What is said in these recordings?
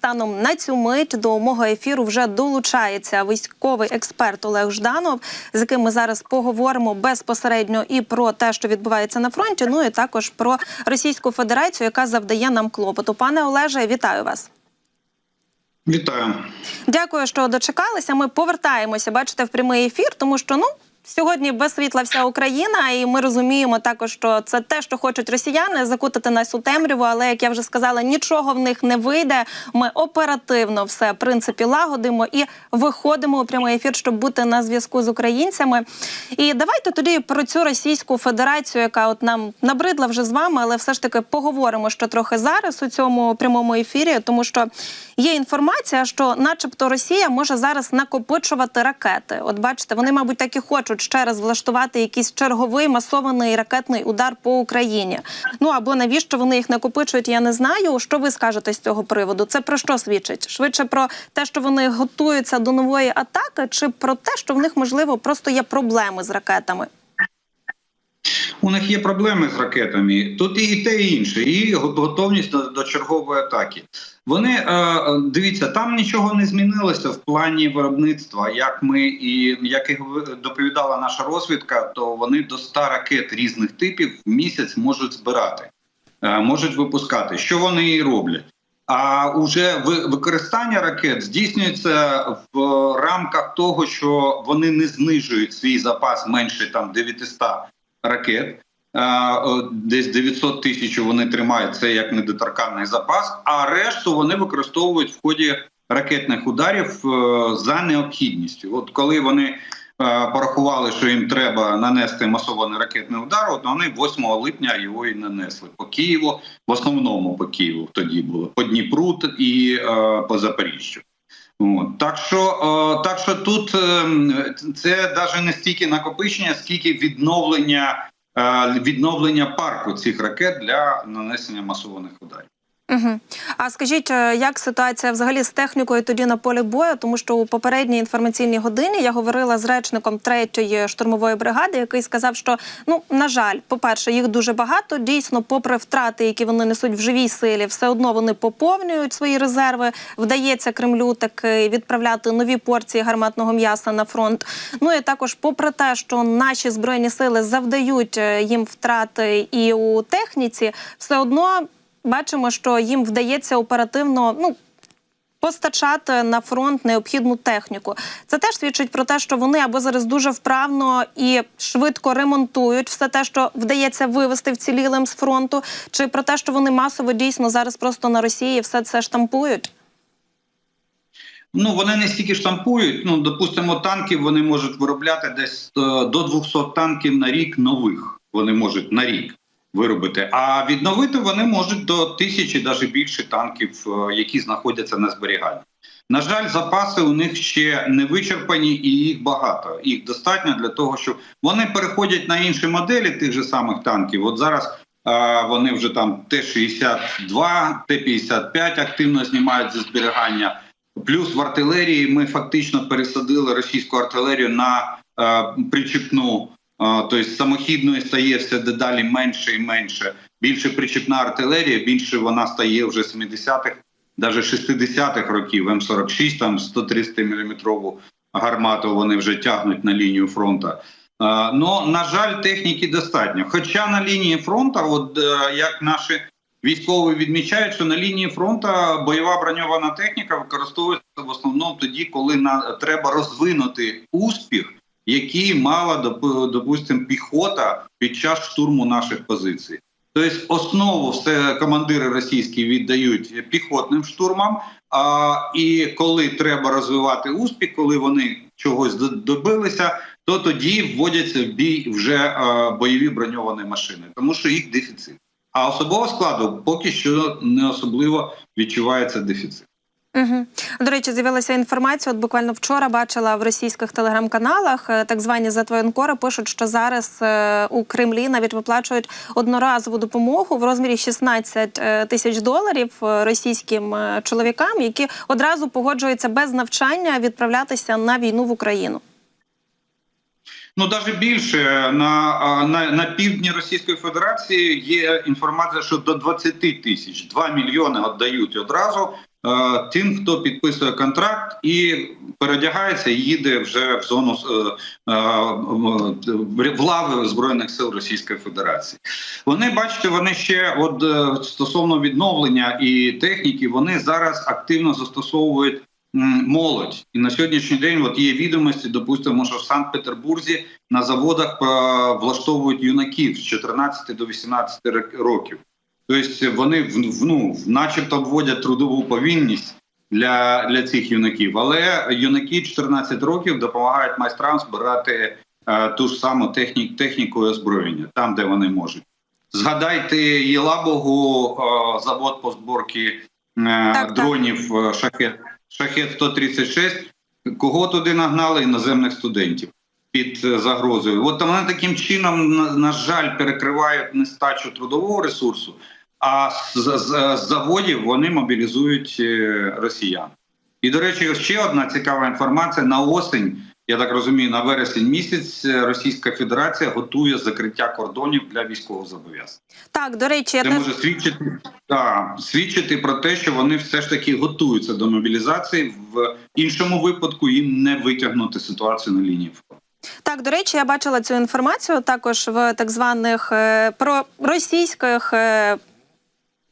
станом на цю мить до мого ефіру вже долучається військовий експерт Олег Жданов, з яким ми зараз поговоримо безпосередньо і про те, що відбувається на фронті. Ну і також про Російську Федерацію, яка завдає нам клопоту. Пане Олеже, вітаю вас. Вітаю. Дякую, що дочекалися. Ми повертаємося, бачите, в прямий ефір, тому що ну. Сьогодні без світла вся Україна, і ми розуміємо також, що це те, що хочуть росіяни закутати нас у темряву. Але як я вже сказала, нічого в них не вийде. Ми оперативно все в принципі лагодимо і виходимо у прямий ефір, щоб бути на зв'язку з українцями. І давайте тоді про цю Російську Федерацію, яка от нам набридла вже з вами, але все ж таки поговоримо що трохи зараз у цьому прямому ефірі, тому що є інформація, що, начебто, Росія може зараз накопичувати ракети. От бачите, вони, мабуть, так і хочуть ще раз влаштувати якийсь черговий масований ракетний удар по Україні. Ну або навіщо вони їх накопичують, я не знаю. Що ви скажете з цього приводу? Це про що свідчить? Швидше про те, що вони готуються до нової атаки, чи про те, що в них можливо просто є проблеми з ракетами? У них є проблеми з ракетами. Тут і те, і інше, і готовність до, до чергової атаки. Вони е, дивіться, там нічого не змінилося в плані виробництва. Як ми і як і доповідала наша розвідка, то вони до 100 ракет різних типів в місяць можуть збирати, е, можуть випускати. Що вони і роблять? А уже використання ракет здійснюється в рамках того, що вони не знижують свій запас менше там 900 ракет. Десь 900 тисяч вони тримають це як недоторканний запас, а решту вони використовують в ході ракетних ударів е, за необхідністю. От коли вони е, порахували, що їм треба нанести масований ракетний удар, от вони 8 липня його і нанесли по Києву, в основному по Києву тоді було по Дніпру і е, по Запоріжжю. Так що так що тут це навіть не стільки накопичення, скільки відновлення відновлення парку цих ракет для нанесення масованих ударів. Угу. А скажіть, е, як ситуація взагалі з технікою тоді на полі бою? Тому що у попередній інформаційній годині я говорила з речником третьої штурмової бригади, який сказав, що ну на жаль, по-перше, їх дуже багато. Дійсно, попри втрати, які вони несуть в живій силі, все одно вони поповнюють свої резерви. Вдається Кремлю таки відправляти нові порції гарматного м'яса на фронт. Ну і також, попри те, що наші збройні сили завдають е, їм втрати і у техніці, все одно бачимо, що їм вдається оперативно ну. Постачати на фронт необхідну техніку. Це теж свідчить про те, що вони або зараз дуже вправно і швидко ремонтують все те, що вдається вивести вцілілим з фронту, чи про те, що вони масово дійсно зараз просто на Росії все це штампують. Ну вони не стільки штампують. Ну допустимо, танків вони можуть виробляти десь е, до 200 танків на рік нових. Вони можуть на рік виробити. А відновити вони можуть до тисячі, навіть більше танків, е, які знаходяться на зберіганні. На жаль, запаси у них ще не вичерпані, і їх багато. Їх достатньо для того, щоб вони переходять на інші моделі тих же самих танків. От зараз а, вони вже там Т-62, Т-55 активно знімають зі зберігання. Плюс в артилерії ми фактично пересадили російську артилерію на а, причіпну тобто самохідної стає все дедалі менше і менше. Більше причепна артилерія, більше вона стає вже 70-х, навіть 60-х років. М46, там 130 мм гармату вони вже тягнуть на лінію фронту. Ну, на жаль, техніки достатньо. Хоча на лінії фронту, от е, як наші військові відмічають, що на лінії фронту бойова броньована техніка використовується в основному тоді, коли на треба розвинути успіх які мала допустим, піхота під час штурму наших позицій. Тобто основу все командири російські віддають піхотним штурмам. А і коли треба розвивати успіх, коли вони чогось добилися, то тоді вводяться в бій вже бойові броньовані машини, тому що їх дефіцит. А особового складу поки що не особливо відчувається дефіцит. Угу. До речі, з'явилася інформація. От буквально вчора бачила в російських телеграм-каналах е, так звані затвоєнкори пишуть, що зараз е, у Кремлі навіть виплачують одноразову допомогу в розмірі 16 е, тисяч доларів російським чоловікам, які одразу погоджуються без навчання відправлятися на війну в Україну. Ну навіть більше на на, на півдні Російської Федерації є інформація, що до 20 тисяч 2 мільйони віддають одразу тим, хто підписує контракт і передягається і їде вже в зону е, е, в лави збройних сил Російської Федерації. Вони бачите, вони ще от е, стосовно відновлення і техніки, вони зараз активно застосовують молодь. І на сьогоднішній день от є відомості, допустимо, що в Санкт-Петербурзі на заводах е, влаштовують юнаків з 14 до 18 рок- років. Тобто вони ну, начебто вводять трудову повинність для, для цих юнаків, але юнаки 14 років допомагають майстрам збирати е, ту ж саму техні, техніку і озброєння там, де вони можуть. Згадайте Єлабогу, е, завод по зборці е, дронів е, шахет, шахет 136 Кого туди нагнали? Іноземних студентів під е, загрозою. От вони таким чином, на, на жаль, перекривають нестачу трудового ресурсу, а з, з, з заводів вони мобілізують е, росіян. І, до речі, ще одна цікава інформація: на осень, я так розумію, на вересень місяць е, Російська Федерація готує закриття кордонів для військового зобов'язання. Так, до речі, я Це теж може свідчити, да, свідчити про те, що вони все ж таки готуються до мобілізації. В іншому випадку їм не витягнути ситуацію на лінії фронту. Так, до речі, я бачила цю інформацію також в так званих е, проросійських.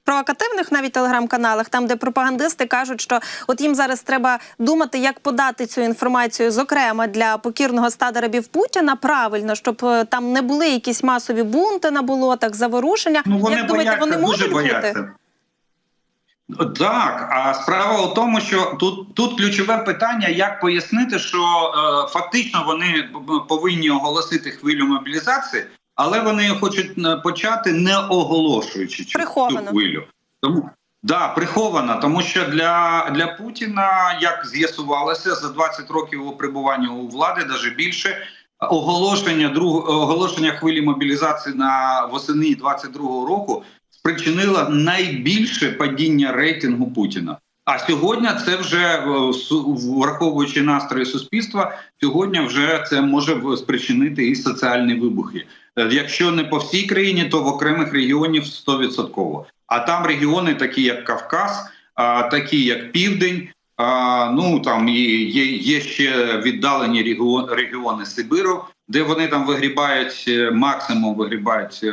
Провокативних навіть телеграм-каналах, там де пропагандисти кажуть, що от їм зараз треба думати, як подати цю інформацію, зокрема для покірного стада рабів Путіна, правильно, щоб е, там не були якісь масові бунти на болотах, заворушення. Ну вони як думаєте, бояться, вони можуть бути? Так, а справа у тому, що тут тут ключове питання, як пояснити, що е, фактично вони повинні оголосити хвилю мобілізації, але вони хочуть е, почати не оголошуючи цю, хвилю. Тому да, прихована, тому що для, для Путіна, як з'ясувалося, за 20 років його перебування у влади, навіть більше. Оголошення друг, оголошення хвилі мобілізації на восени 22-го року спричинило найбільше падіння рейтингу Путіна. А сьогодні це вже е, враховуючи настрої суспільства, сьогодні вже це може спричинити і соціальні вибухи. Е, Якщо не по всій країні, то в окремих регіонів 100%. А там регіони, такі як Кавказ, а, такі як Південь. Ну там є, є ще віддалені регіон, регіони Сибиру, де вони там вигрібають е, максимум вигрібають е,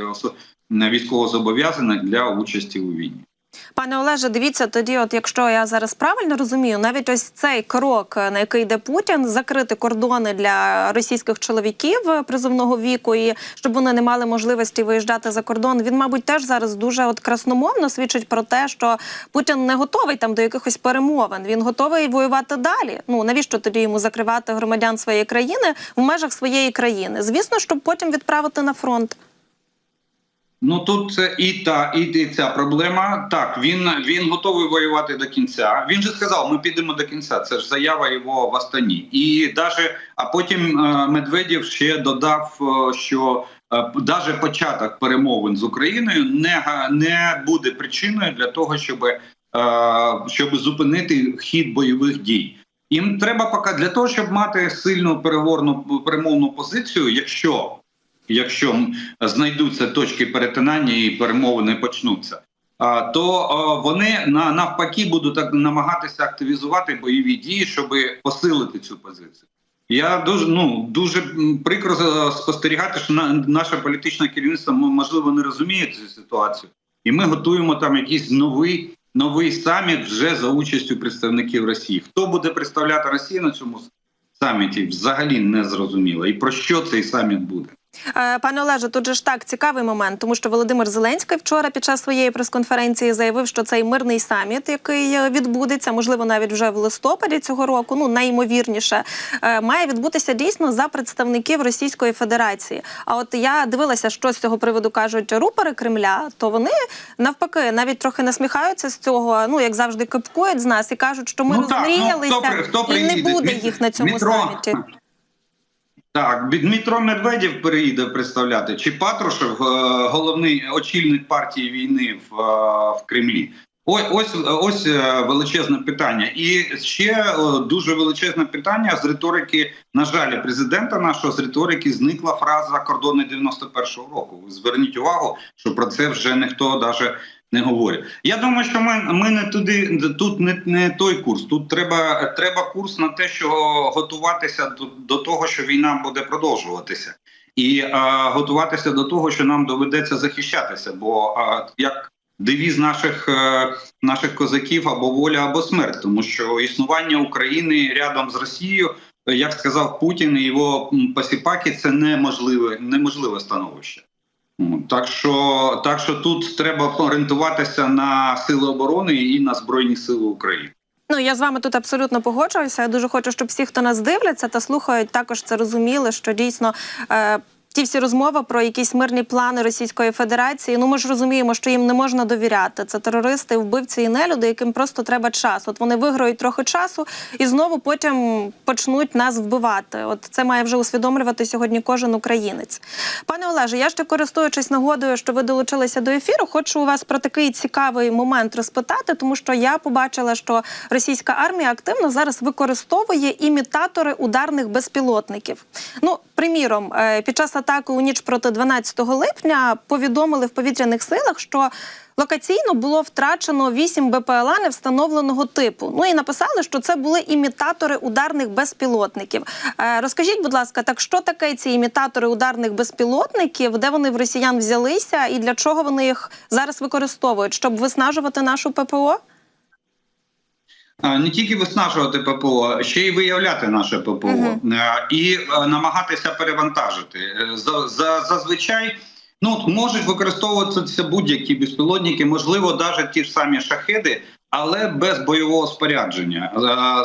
військовозобов'язаних для участі у війні. Пане Олеже, дивіться тоді, от якщо я зараз правильно розумію, навіть ось цей крок, на який йде Путін, закрити кордони для російських чоловіків призовного віку, і щоб вони не мали можливості виїжджати за кордон. Він, мабуть, теж зараз дуже от красномовно свідчить про те, що Путін не готовий там до якихось перемовин. Він готовий воювати далі. Ну навіщо тоді йому закривати громадян своєї країни в межах своєї країни? Звісно, щоб потім відправити на фронт. Ну тут і та і, і ця проблема. Так, він він готовий воювати до кінця. Він же сказав, ми підемо до кінця. Це ж заява його в Астані. І даже, а потім е, Медведєв ще додав, е, що е, даже початок перемовин з Україною не не буде причиною для того, щоб, щоб зупинити хід бойових дій. Їм треба поки для того, щоб мати сильну переговорну перемовну позицію, якщо якщо знайдуться точки перетинання і перемовини почнуться, то вони на навпаки будуть так намагатися активізувати бойові дії, щоб посилити цю позицію. Я дуже ну дуже прикро спостерігати, що наше політичне керівництво можливо не розуміє цю ситуацію, і ми готуємо там якийсь новий. Новий саміт вже за участю представників Росії. Хто буде представляти Росію на цьому саміті? Взагалі не зрозуміло. І про що цей саміт буде? Е, Пане Олеже, тут же ж так цікавий момент, тому що Володимир Зеленський вчора під час своєї прес-конференції заявив, що цей мирний саміт, який е, відбудеться, можливо, навіть вже в листопаді цього року, ну найімовірніше, е, має відбутися дійсно за представників Російської Федерації. А от я дивилася, що з цього приводу кажуть рупори Кремля, то вони навпаки навіть трохи насміхаються з цього. Ну як завжди, кипкують з нас і кажуть, що ми Ну, так, ну, хто хто і не буде їх на цьому Дмитро. саміті. Так, Дмитро Медведєв переїде представляти, чи Патрушев, е, головний очільник партії війни в, е, в Кремлі. Ось ось ось е, величезне питання. І ще дуже величезне питання з риторики. На жаль, президента нашого з риторики зникла фраза кордони 91-го року. Зверніть увагу, що про це вже ніхто навіть не говорять. Я думаю, що ми, ми не туди тут не, не той курс. Тут треба, треба курс на те, що готуватися до, до того, що війна буде продовжуватися, і е, готуватися до того, що нам доведеться захищатися. Бо е, як девіз наших, е, наших козаків або воля, або смерть, тому що існування України рядом з Росією, як сказав Путін і його посіпаки, це неможливе, неможливе становище. Так що, так що тут треба орієнтуватися на сили оборони і на збройні сили України. Ну я з вами тут абсолютно погоджуюся. Я дуже хочу, щоб всі, хто нас дивляться та слухають, також це розуміли, що дійсно. Е- Ті всі розмови про якісь мирні плани Російської Федерації. Ну ми ж розуміємо, що їм не можна довіряти. Це терористи, вбивці і нелюди, яким просто треба час. От вони виграють трохи часу і знову потім почнуть нас вбивати. От це має вже усвідомлювати сьогодні кожен українець. Пане Олеже, я ще користуючись нагодою, що ви долучилися до ефіру, хочу у вас про такий цікавий момент розпитати, тому що я побачила, що російська армія активно зараз використовує імітатори ударних безпілотників. Ну, приміром, е, під час атаки у ніч проти 12 липня повідомили в повітряних силах, що локаційно було втрачено 8 БПЛА невстановленого типу. Ну і написали, що це були імітатори ударних безпілотників. Е, Розкажіть, будь ласка, так що таке ці імітатори ударних безпілотників, де вони в росіян взялися, і для чого вони їх зараз використовують, щоб виснажувати нашу ППО? Не тільки виснажувати ППО, ще й виявляти наше ППО. Е, і намагатися перевантажити. Е, За, за, зазвичай ну, можуть використовуватися будь-які безпілотники, можливо, навіть ті ж самі шахеди, але без бойового спорядження.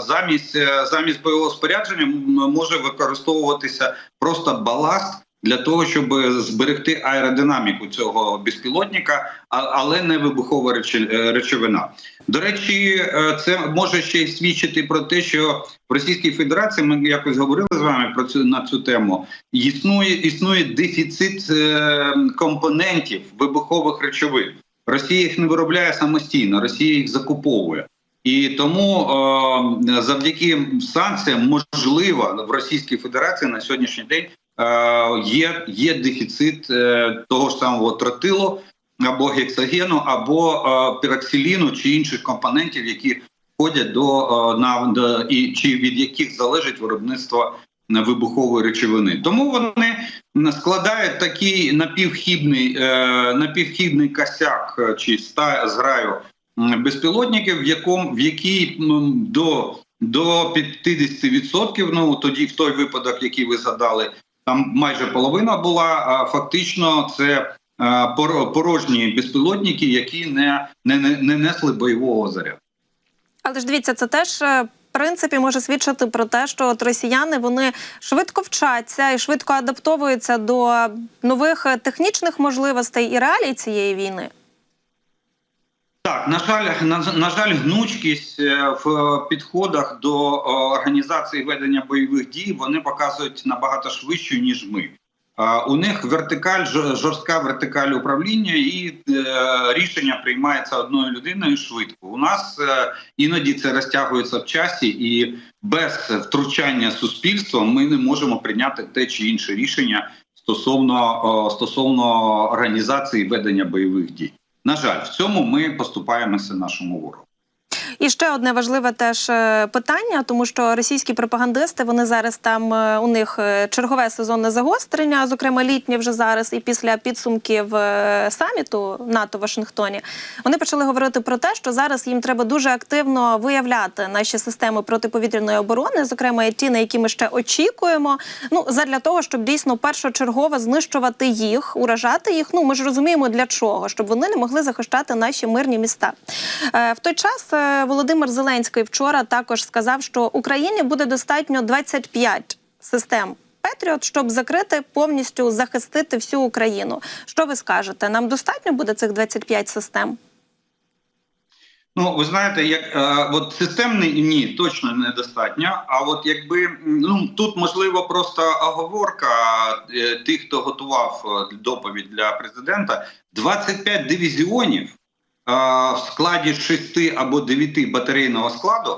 Замість, е, замість бойового спорядження може використовуватися просто баласт. Для того щоб зберегти аеродинаміку цього безпілотника, але не вибухова е, речовина. До речі, е, це може ще й свідчити про те, що в Російській Федерації ми якось говорили з вами про цю на цю тему. Існує існує дефіцит е, компонентів вибухових речовин. Росія їх не виробляє самостійно, Росія їх закуповує. І тому завдяки санкціям можливо в Російській Федерації на сьогоднішній день є, є дефіцит е, того ж самого тротилу, або гексогену, або е, піроксиліну чи інших компонентів, які входять до, е, на і чи від яких залежить виробництво е, вибухової речовини. Тому вони складають такий напівхідний, е, напівхідний косяк е, чи ста зграю безпілотників, в якому в якій до до 50%, ну тоді в той випадок, який ви згадали, там майже половина була. А фактично це е, порожні безпілотники, які не, не, не, не несли бойового заряду. Але ж дивіться, це теж. е, В принципі, може свідчити про те, що от росіяни вони швидко вчаться і швидко адаптовуються до нових е, технічних можливостей і реалій цієї війни. Так, на жаль, на, на жаль, гнучкість е, в підходах до е, організації ведення бойових дій вони показують набагато швидше, ніж ми. У них вертикаль, жорстка вертикаль управління, і е, рішення приймається одною людиною швидко. У нас іноді це розтягується в часі, і без втручання суспільства ми не можемо прийняти те чи інше рішення стосовно, стосовно організації ведення бойових дій. На жаль, в цьому ми поступаємося нашому ворогу. І ще одне важливе теж е, питання, тому що російські пропагандисти вони зараз там е, у них е, чергове сезонне загострення, зокрема літнє вже зараз, і після підсумків саміту НАТО в Вашингтоні вони почали говорити про те, що зараз їм треба дуже активно виявляти наші системи протиповітряної оборони, зокрема ті, на які ми ще очікуємо. Ну задля того, щоб дійсно першочергово знищувати їх, уражати їх. Ну ми ж розуміємо для чого, щоб вони не могли захищати наші мирні міста. В той час Володимир Зеленський вчора також сказав, що Україні буде достатньо 25 систем. Петріот, щоб закрити повністю захистити всю Україну. Що ви скажете? Нам достатньо буде цих 25 систем? Ну, ви знаєте, як е, от системний ні, точно недостатньо. А от якби ну тут можливо просто оговорка е, тих, хто готував е, доповідь для президента, 25 дивізіонів в складі 6 або 9 батарейного складу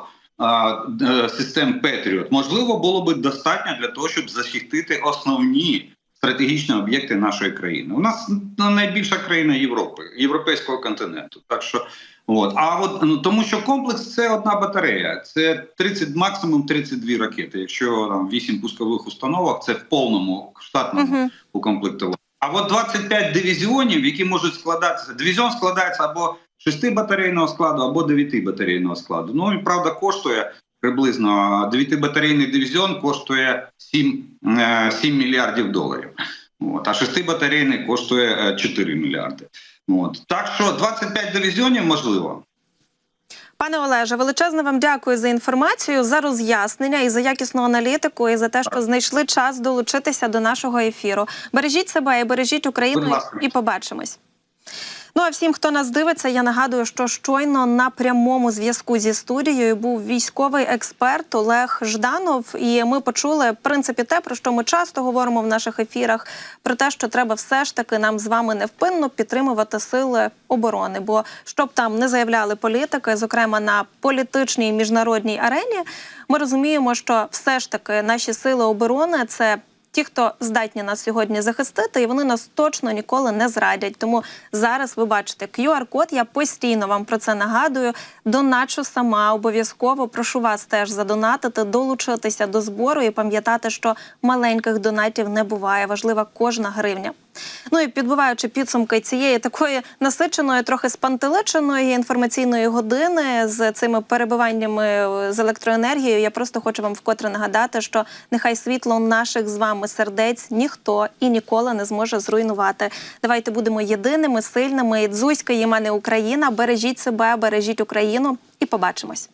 е, систем Петріот можливо було би достатньо для того, щоб захистити основні стратегічні об'єкти нашої країни. У нас ну, найбільша країна Європи, європейського континенту. Так що от а от ну тому, що комплекс це одна батарея, це 30, максимум 32 ракети. Якщо там 8 пускових установок, це в повному штатному укомплектуванні. А от 25 дивізіонів, які можуть складатися, дивізіон складається або 6 батарейного складу, або 9 батарейного складу. Ну і правда коштує приблизно 9 батарейний дивізіон коштує 7, е, 7 мільярдів доларів. От, а 6 батарейний коштує е, 4 мільярди. От. Так що 25 дивізіонів можливо. Пане Олеже, величезно вам дякую за інформацію, за роз'яснення і за якісну аналітику, і за те, що знайшли час долучитися до нашого ефіру. Бережіть себе і бережіть Україну, і побачимось. Ну а всім, хто нас дивиться, я нагадую, що щойно на прямому зв'язку зі студією був військовий експерт Олег Жданов. І ми почули в принципі те, про що ми часто говоримо в наших ефірах, про те, що треба все ж таки нам з вами невпинно підтримувати сили оборони. Бо щоб там не заявляли політики, зокрема на політичній міжнародній арені, ми розуміємо, що все ж таки наші сили оборони це. Ті, хто здатні нас сьогодні захистити, і вони нас точно ніколи не зрадять. Тому зараз ви бачите QR-код. Я постійно вам про це нагадую. Доначу сама обов'язково прошу вас теж задонатити, долучитися до збору і пам'ятати, що маленьких донатів не буває. Важлива кожна гривня. Ну і підбиваючи підсумки цієї такої насиченої, трохи спантеличеної інформаційної години з цими перебиваннями е, з електроенергією, я просто хочу вам вкотре нагадати, що нехай світло наших з вами сердець ніхто і ніколи не зможе зруйнувати. Давайте будемо єдиними, сильними. Дзузька є мене Україна. Бережіть себе, бережіть Україну і побачимось.